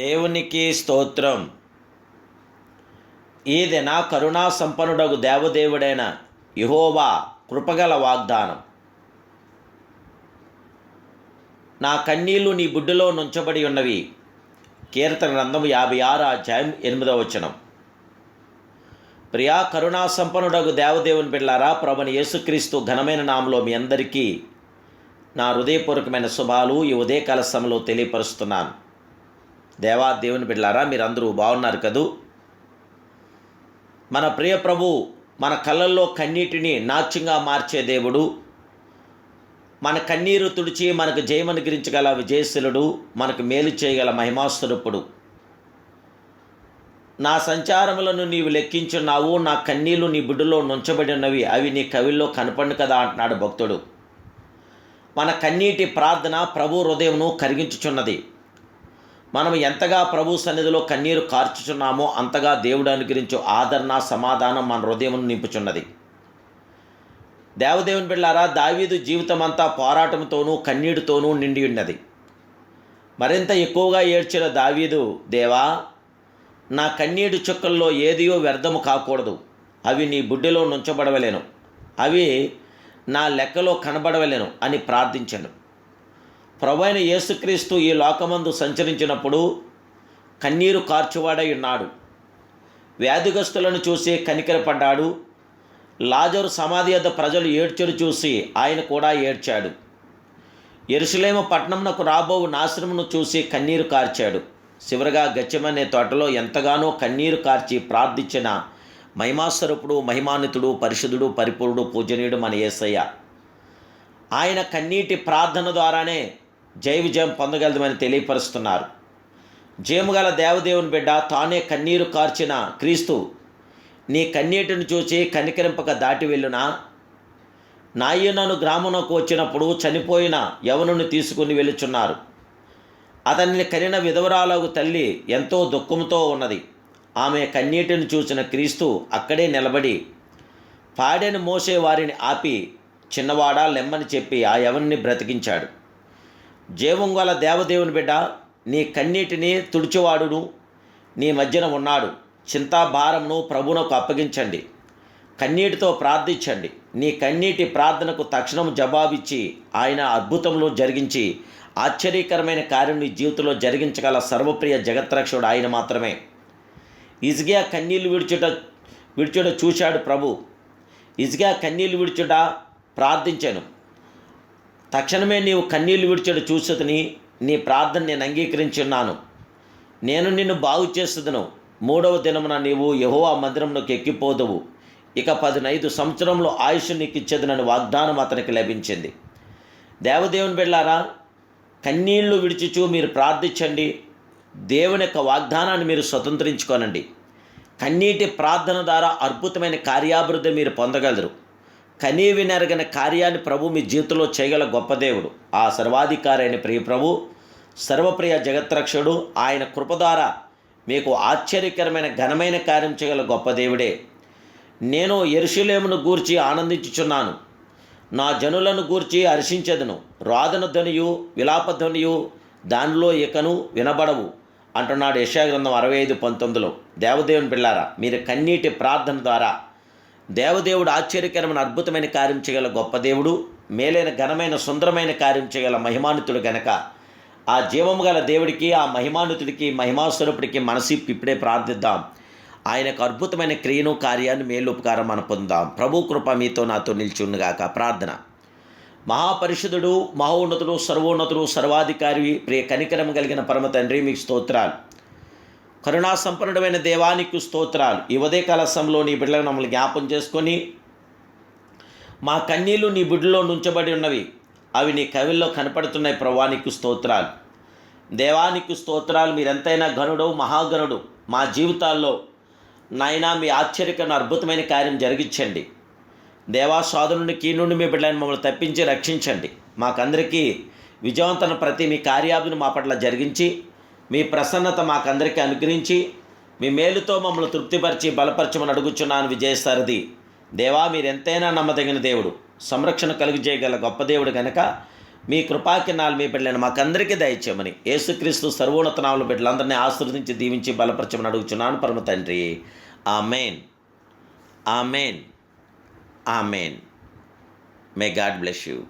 దేవునికి స్తోత్రం. ఈదిన కరుణా సంపన్నుడగు దేవదేవుడైన యహోవా కృపగల వాగ్దానం. నా కన్నీళ్ళు నీ బుడ్డులో నుంచబడి ఉన్నవి. కీర్తన గ్రంథం యాభై ఆరు అధ్యాయం ఎనిమిదవ వచనం. ప్రియా కరుణా సంపన్నుడగు దేవదేవుని బిళ్ళారా ప్రభుని యేసుక్రీస్తు ఘనమైన నామలో మీ అందరికీ నా హృదయపూర్వకమైన శుభాలు ఈ ఉదయకాల సమయంలో తెలియపరుస్తున్నాను. దేవా దేవుని బిడ్డలారా మీరందరూ బాగున్నారు కదూ? మన ప్రియ ప్రభు మన కళ్ళల్లో కన్నీటిని నాట్యంగా మార్చే దేవుడు. మన కన్నీరు తుడిచి మనకు జయమనుగ్రహించగల విజయశీలుడు మనకు మేలు చేయగల మహిమాస్వరూపుడు. నా సంచారములను నీవు లెక్కించున్నావు నా కన్నీళ్ళు నీ బుడ్డులో నుంచబడి ఉన్నవి అవి నీ కవిల్లో కనపండు కదా అంటున్నాడు భక్తుడు. మన కన్నీటి ప్రార్థన ప్రభు హృదయంను కరిగించుచున్నది. మనం ఎంతగా ప్రభు సన్నిధిలో కన్నీరు కార్చుచున్నామో అంతగా దేవుడు అనుగ్రహించు ఆదరణ సమాధానం మన హృదయం నింపుచున్నది. దేవదేవుని బిళ్ళారా దావీదు జీవితం అంతా పోరాటంతోనూ కన్నీటితోనూ నిండి ఉన్నది. మరింత ఎక్కువగా ఏడ్చిన దావీదు దేవా నా కన్నీటి చుక్కల్లో ఏదియో వ్యర్థము కాకూడదు. అవి నీ బుడ్డిలో నుంచబడవలేను. అవి నా లెక్కలో కనబడవలేను అని ప్రార్థించాను. ప్రభైన యేసుక్రీస్తు ఈ లోకమందు సంచరించినప్పుడు కన్నీరు కార్చువాడై ఉన్నాడు. వ్యాధిగస్తులను చూసి కనికరపడ్డాడు లాజరు సమాధి వద్ద ప్రజలు ఏడ్చడు చూసి ఆయన కూడా ఏడ్చాడు. ఎరుసలేమ పట్టణంనకు రాబోవు నాశనమును చూసి కన్నీరు కార్చాడు. చివరగా గచ్చమనే తోటలో ఎంతగానో కన్నీరు కార్చి ప్రార్థించిన మహిమాస్వరూపుడు మహిమాన్వితుడు పరిశుద్ధుడు పరిపూర్ణుడు పూజనీయుడు మన యేసయ్య. ఆయన కన్నీటి ప్రార్థన ద్వారానే జయ విజయం పొందగలదమని తెలియపరుస్తున్నారు. జేముగల దేవదేవుని బిడ్డ తానే కన్నీరు కార్చిన క్రీస్తు నీ కన్నీటిని చూచి కనికరింపక దాటి వెళ్ళునా? నాయనను గ్రామంలోకి వచ్చినప్పుడు చనిపోయిన యవనుని తీసుకుని వెళ్ళుచున్నారు. అతన్ని కనిన విధవరాలకు తల్లి ఎంతో దుఃఖంతో ఉన్నది. ఆమె కన్నీటిని చూసిన క్రీస్తు అక్కడే నిలబడి పాడెను మోసే వారిని ఆపి చిన్నవాడా లెమ్మని చెప్పి ఆ యవన్ని బ్రతికించాడు. జీవం గల దేవదేవుని బిడ్డ నీ కన్నీటిని తుడిచివాడును నీ మధ్యన ఉన్నాడు. చింతాభారమును ప్రభునకు అప్పగించండి. కన్నీటితో ప్రార్థించండి. నీ కన్నీటి ప్రార్థనకు తక్షణం జవాబిచ్చి ఆయన అద్భుతంలో జరిగించి ఆశ్చర్యకరమైన కార్యం నీ జీవితంలో జరిగించగల సర్వప్రియ జగత్రక్షుడు ఆయన మాత్రమే. ఇజ్గా కన్నీళ్ళు విడుచుట విడుచుట చూశాడు ప్రభు. ఇజ్గా కన్నీళ్ళు విడుచుట ప్రార్థించాను. తక్షణమే నీవు కన్నీళ్ళు విడిచడు చూసేదని నీ ప్రార్థన నేను అంగీకరించున్నాను. నేను నిన్ను బాగు చేసేదను. మూడవ దినమున నీవు యహోవా మందిరంలోకి ఎక్కిపోదువు. ఇక పదినైదు సంవత్సరంలో ఆయుష్ నీకు ఇచ్చేదనని వాగ్దానం అతనికి లభించింది. దేవదేవుని బిళ్ళారా కన్నీళ్ళు విడిచిచూ మీరు ప్రార్థించండి. దేవుని యొక్క వాగ్దానాన్ని మీరు స్వతంత్రించుకోనండి. కన్నీటి ప్రార్థన ద్వారా అద్భుతమైన కార్యాభివృద్ధి మీరు పొందగలరు. కనీ కార్యాన్ని ప్రభు మీ జీవితంలో చేయగల గొప్ప దేవుడు. ఆ సర్వాధికారి అయిన ప్రియ ప్రభు సర్వప్రియ జగత్రక్షుడు ఆయన కృప ద్వారా మీకు ఆశ్చర్యకరమైన ఘనమైన కార్యం చేయగల గొప్ప దేవుడే. నేను ఎరుషులేమును గూర్చి ఆనందించుచున్నాను. నా జనులను గూర్చి హర్షించదును. రాధన ధ్వనియు విలాప ధ్వనియు దానిలో ఇకను వినబడవు అంటున్నాడు యశాగ్రంథం అరవై ఐదు పంతొమ్మిదిలో. దేవదేవుని పిల్లారా మీరు కన్నీటి ప్రార్థన ద్వారా దేవదేవుడు ఆశ్చర్యకరమైన అద్భుతమైన కార్యం చేయగల గొప్ప దేవుడు మేలైన ఘనమైన సుందరమైన కార్యం చేయగల మహిమానుతుడు గనక. ఆ జీవము గల దేవుడికి ఆ మహిమానుతుడికి మహిమాస్వరూపుడికి మనసి ఇప్పుడే ప్రార్థిద్దాం. ఆయనకు అద్భుతమైన క్రియను కార్యాన్ని మేలుపకారం మనం పొందాం ప్రభు కృప మీతో నాతో నిల్చుండుగాక ప్రార్థన. మహాపరిషుదుడు మహోన్నతుడు సర్వోన్నతుడు సర్వాధికారి ప్రియ కనికరం కలిగిన పరమ తండ్రి మీకు స్తోత్రాలు. కరుణా సంపన్నుడమైన దేవానికి స్తోత్రాలు. ఈ ఉదయకాల సమయంలో నీ బిడ్డలను మమ్మల్ని జ్ఞాపం చేసుకొని మా కన్నీళ్ళు నీ బిడ్డలో నుంచబడి ఉన్నవి. అవి నీ కవిల్లో కనపడుతున్నాయి ప్రవానికి స్తోత్రాలు. దేవానికి స్తోత్రాలు మీరెంతైనా గనుడు మహాగనుడు మా జీవితాల్లో నాయనా మీ ఆశ్చర్యకరణ అద్భుతమైన కార్యం జరిగించండి. దేవా సాధనుని కీ నుండి మీ బిడ్డలను మమ్మల్ని తప్పించి రక్షించండి. మాకందరికీ విజయవంతన ప్రతి మీ కార్యాభిని మా పట్ల జరిగించి మీ ప్రసన్నత మాకందరికీ అనుగ్రహించి మీ మేలుతో మమ్మల్ని తృప్తిపరిచి బలపరచమని అడుగుచున్నాను విజయసారథి. దేవా మీరు ఎంతైనా నమ్మదగిన దేవుడు. సంరక్షణ కలుగు చేయగల గొప్ప దేవుడు కనుక మీ కృపాకిన్నాలు మీ బిడ్డలను మాకందరికీ దయచేయమని యేసుక్రీస్తు సర్వోన్నత నామల బిడ్డలందరినీ ఆశీర్వదించి దీవించి బలపరచమని అడుగుచున్నాను పరమ తండ్రి. Amen. Amen. Amen. May God bless you